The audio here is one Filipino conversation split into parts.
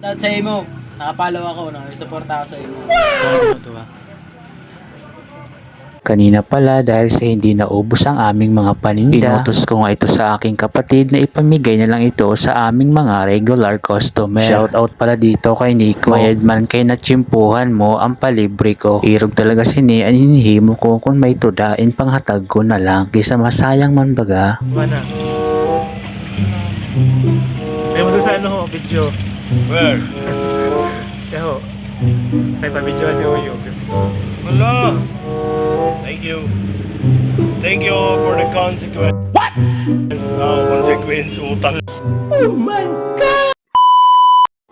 Shoutout sa imo. Nakapalaw ako, no? Suporta ako sa imo. Kanina pala dahil sa hindi naubos ang aming mga paninda, inutos ko nga ito sa aking kapatid na ipamigay na lang ito sa aming mga regular customer. Shout out pala dito kay Nico. Mayad man kay natsimpuhan mo ang palibre ko. Irog talaga sini ang hinihimo ko kung may tudain panghatag ko na lang. Kisa masayang man baga. Mana? Ano ho, video. Where? Kaya ho. Ay pa video si Uyo. Wala. Thank you. Thank you for the consequence. What? Oh, consequence, utang.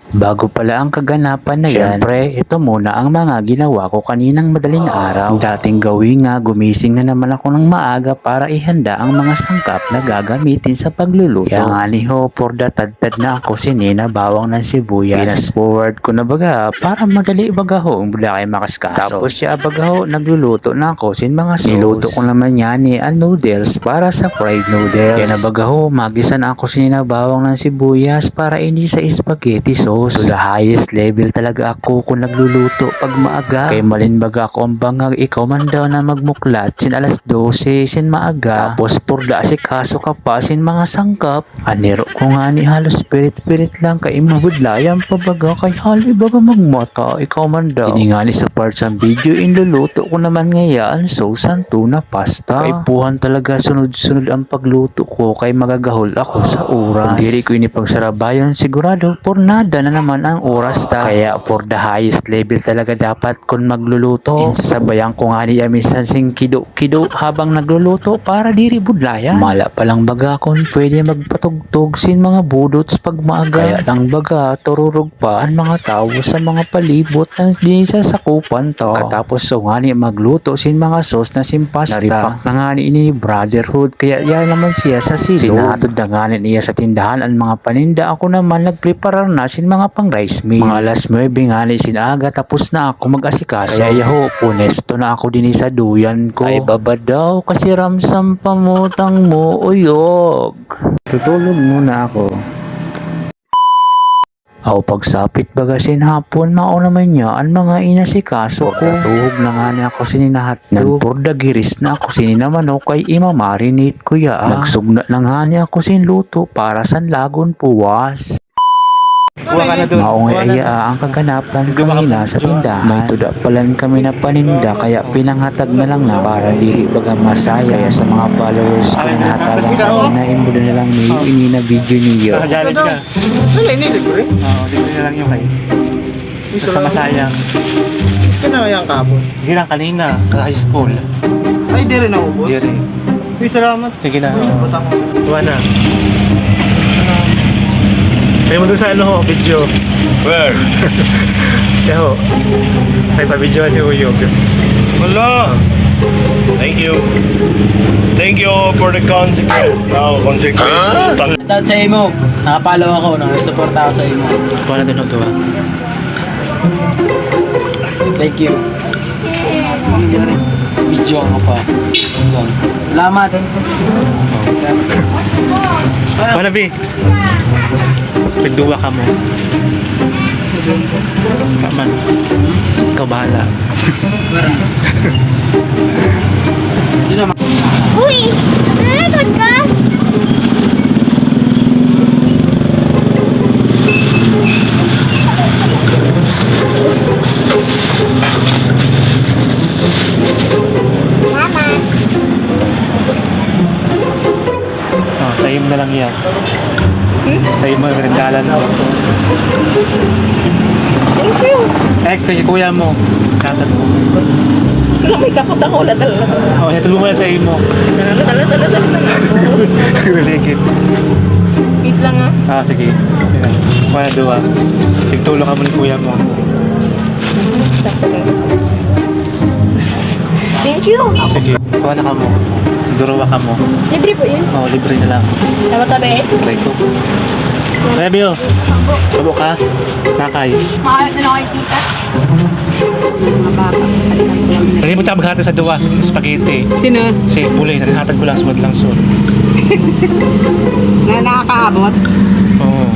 Bago pala ang kaganapan na yan, syempre, ito muna ang mga ginawa ko kaninang madaling araw. Dating gawin nga, gumising na naman ako ng maaga para ihanda ang mga sangkap na gagamitin sa pagluluto. Kaya nga ni ho, for the tad na ako sinina bawang ng sibuyas. Pinas forward ko na baga para madali baga ho, mula kay makaskaso. Tapos siya baga ho, nagluluto na ako sin mga sauce. Niluto ko naman yan ni ang noodles para sa fried noodles. Kaya na baga ho, magisan ako sinina bawang ng sibuyas para ini sa spaghetti sauce. To the highest level talaga ako kung nagluluto pag maaga. Kay malinbaga ako ang bangag ikaw man daw na magmuklat sin alas 12 sin maaga. Tapos purda si kaso ka pa sin mga sangkap. Aniro ko nga ni halos spirit-spirit lang kay mabudlayan pa baga kay hali baga magmata ikaw man daw. Dini nga ni sa parts ng video inluluto ko naman ngayon sausan tuna pasta. Kay puhan talaga sunod-sunod ang pagluto ko kay magagahol ako sa oras. Pag ko ini pagsarabayon sigurado pornada na naman ang oras ta. Kaya for the highest level talaga dapat kung magluluto. Insasabayan ko nga niya minsan sing kido-kido habang nagluluto para diri budlayan. Mala pa lang baga kung pwede magpatugtog sin mga budots pag maaga. Kaya lang baga tururog pa ang mga tao sa mga palibot na di sa sakupan to. Katapos so nga ni magluto sin mga sauce na sin pasta. Naripak na nga ni ini brotherhood kaya yan naman siya sa silo. Sinatod na nga ni niya sa tindahan ang mga paninda. Ako naman nagpreparar na sin mga pang rice meal. Mga alas 9 nga ni sinaga tapos na ako mag-asikaso. Kaya yaho, punesto na ako din sa duyan ko. Ay baba daw kasi ramsam pamutang mo uyog. Tutulog muna ako. Aw pagsapit bagasin hapon mao naman niya ang mga inasikaso ko. Tuhog na nga niya ako sininahat na. Purda giris na ako sininaman o kay imamarinate ko ya. Nagsugna na nga niya ako sinluto para sa lagon puwas. Kuha ka na doon. Maong na iya ang kaganapan kanina sa tindahan. May tuda palan kami na paninda kaya pinanghatag na lang na para dili baga masaya. Kaya sa mga followers ko na nahatagan kanina, imbulo na lang niyo ini na video niyo. Nakajalit ka. Wala, inilig ko rin. Oo, dito na lang yung kay. Sa masayang. Ito na yung kapon. Hindi lang kanina sa high school. Ay, di rin naubos. Hindi rin. Uy, salamat. Sige na. Kuha na. Ay mo doon sa ano ho, video. Where? Kaya ho. Ay pa video si Uyo. Wala. Thank you. Thank you for the consequence. Oh, consequence, utang. Shoutout sa imo. Nakapalaw ako, no? Suporta ako sa imo. Na doon ito ah. Thank you. Video ako pa. Yun. Salamat. Kuha na, B. Pagduwa ka mo. Kaman. Ikaw bahala. Uy! Nanonood ka? Mama. Oh, sa'yo mo na lang yan. Sa'yo mo, rindalan mo. Thank you. Eh, kay kuya mo. Tatag mo. May kapot ako. Lala, lala. Oh, ito mo na sa iyo mo. Lala, lala, lala. Maligit. Wait lang ah. Ah, sige. Kuha na duwa. Tigtulo ka mo ni kuya mo. Thank you. Sige. Kuha na ka mo. Duruwa ka mo. Libre po yun. Oh, libre na lang. Tama tabi. Try ko. Bill, subo ka. Nakay. Makakit na lang kayo tita. Mga bata. Lagi mo tayo maghati sa duwa spaghetti. Sino? Si Bulay, naghatag ko lang sumad lang so. Na nakakaabot? Oo.